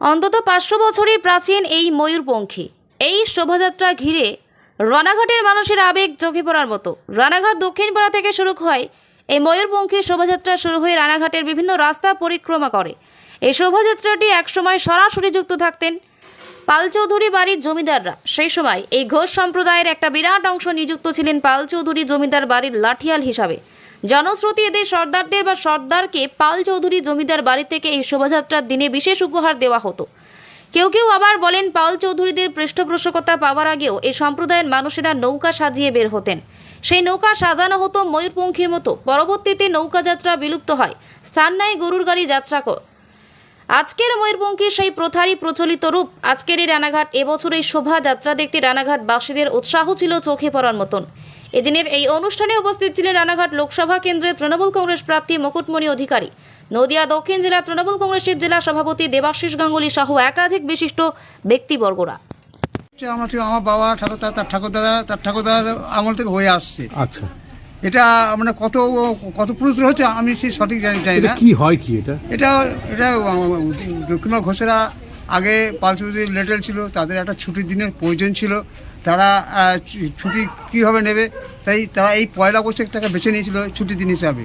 অন্তত পাঁচশো বছরের প্রাচীন এই ময়ূরপঙ্খী। এই শোভাযাত্রা ঘিরে রানাঘাটের মানুষের আবেগ চোখে পড়ার মতো। রানাঘাট দক্ষিণপাড়া থেকে শুরু হয় এই ময়ূরপঙ্খী শোভাযাত্রা শুরু হয়ে রানাঘাটের বিভিন্ন রাস্তা পরিক্রমা করে। এই শোভাযাত্রাটি একসময় সরাসরি যুক্ত থাকতেন পাল চৌধুরী বাড়ির জমিদাররা। সেই সময় এই ঘোষ সম্প্রদায়ের একটা বিরাট অংশ নিযুক্ত ছিলেন পাল চৌধুরী জমিদার বাড়ির লাঠিয়াল হিসাবে। জনশ্রুতি এদের সর্দারদের বা সর্দারকে পাল চৌধুরী জমিদার বাড়ি থেকে এই শোভাযাত্রার দিনে বিশেষ উপহার দেওয়া হতো। কেউ কেউ আবার বলেন পাল চৌধুরীদের পৃষ্ঠপোষকতা পাওয়ার আগেও এই সম্প্রদায়ের মানুষেরা নৌকা সাজিয়ে বের হতেন। সেই নৌকা সাজানো হতো ময়ূরপঙ্খীর মতো। পরবর্তীতে নৌকা যাত্রা বিলুপ্ত হয়। স্থান নাই গরুর গাড়ি যাত্রা ক- আজকের ময়ূরপঙ্খী সেই প্রথারই প্রচলিত রূপ। আজকের এই রানাঘাট, এবছর এই শোভাযাত্রা দেখতে রানাঘাট বাসীদের উৎসাহ ছিল চোখে পড়ার মতন। এদিনের এই অনুষ্ঠানে উপস্থিত ছিলেন রানাঘাট লোকসভা কেন্দ্রের তৃণমূল কংগ্রেস প্রার্থী মুকুটমণি অধিকারী। নদিয়া দক্ষিণ জেলা তৃণমূল কংগ্রেসের জেলা সভাপতি দেবাশিস গাঙ্গুলি সহ একাধিক বিশিষ্ট ব্যক্তিবর্গরা। আমার আমার বাবা ঠাকুর তার ঠাকুর দাদা তার ঠাকুর দাদা আমল থেকে হয়ে আসছে। আচ্ছা। এটা মানে কত কত পুরুষ হচ্ছে আমি সেই সঠিক জানি চাই না। কি হয় কি এটা? এটা এটা দক্ষিণবঙ্গ ঘোষেরা আগে পালচুদি লেটেল ছিল তাদের একটা ছুটির দিনের প্রয়োজন ছিল। তারা ছুটি কীভাবে নেবে? তাই তারা এই পয়লা বৈশাখটাকে বেছে নিয়েছিল ছুটির দিন হিসাবে।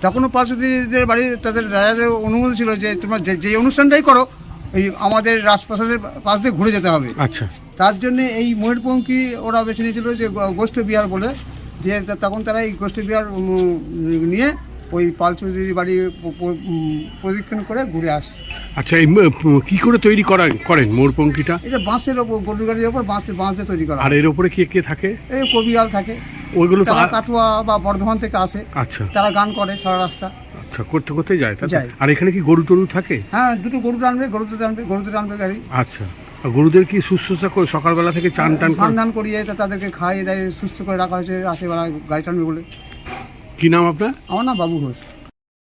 তখনও পালচুদিদের বাড়ি তাদের দাদাদের অনুমতি ছিল যে তোমরা যে যে অনুষ্ঠানটাই করো এই আমাদের রাজপ্রাসাদের পাশ দিয়ে ঘুরে যেতে হবে। আচ্ছা। তার জন্য এই ময়ূরপঙ্খী ওরা বেছে নিয়েছিল যে গোষ্ঠ বিহার বলে। দিয়ে তা- তখন তারা এই গোষ্ঠ বিহার নিয়ে ওই পাল চৌধুরী বাড়ি প্রদক্ষিণ করে ঘুরে আসছে। আচ্ছা এই কি করে তৈরি করা করেন মোরপঙ্খিটা এটা বাঁশের ওপর গরুর গাড়ির ওপর বাঁশ বাঁশ তৈরি করা আর এর উপরে কে কে থাকে? এই কবিয়াল থাকে। ওইগুলো তো তারা কাটুয়া বা বর্ধমান থেকে আসে। আচ্ছা। তারা গান করে সারা রাস্তা। আচ্ছা করতে করতে যায় যায়। আর এখানে কি গরু টরু থাকে? হ্যাঁ দুটো গরু টানবে গরুতে টানবে গরুতে টানবে গাড়ি। আচ্ছা। আর গরুদের কি শুশ্রূষা করে সকালবেলা থেকে চান টান করে স্নান করিয়ে তা তাদেরকে খাইয়ে দেয় সুস্থ করে রাখা হয়েছে রাতেবেলা গাড়ি টানবে বলে। কি নাম আপনার? আমার নাম বাবু ঘোষ।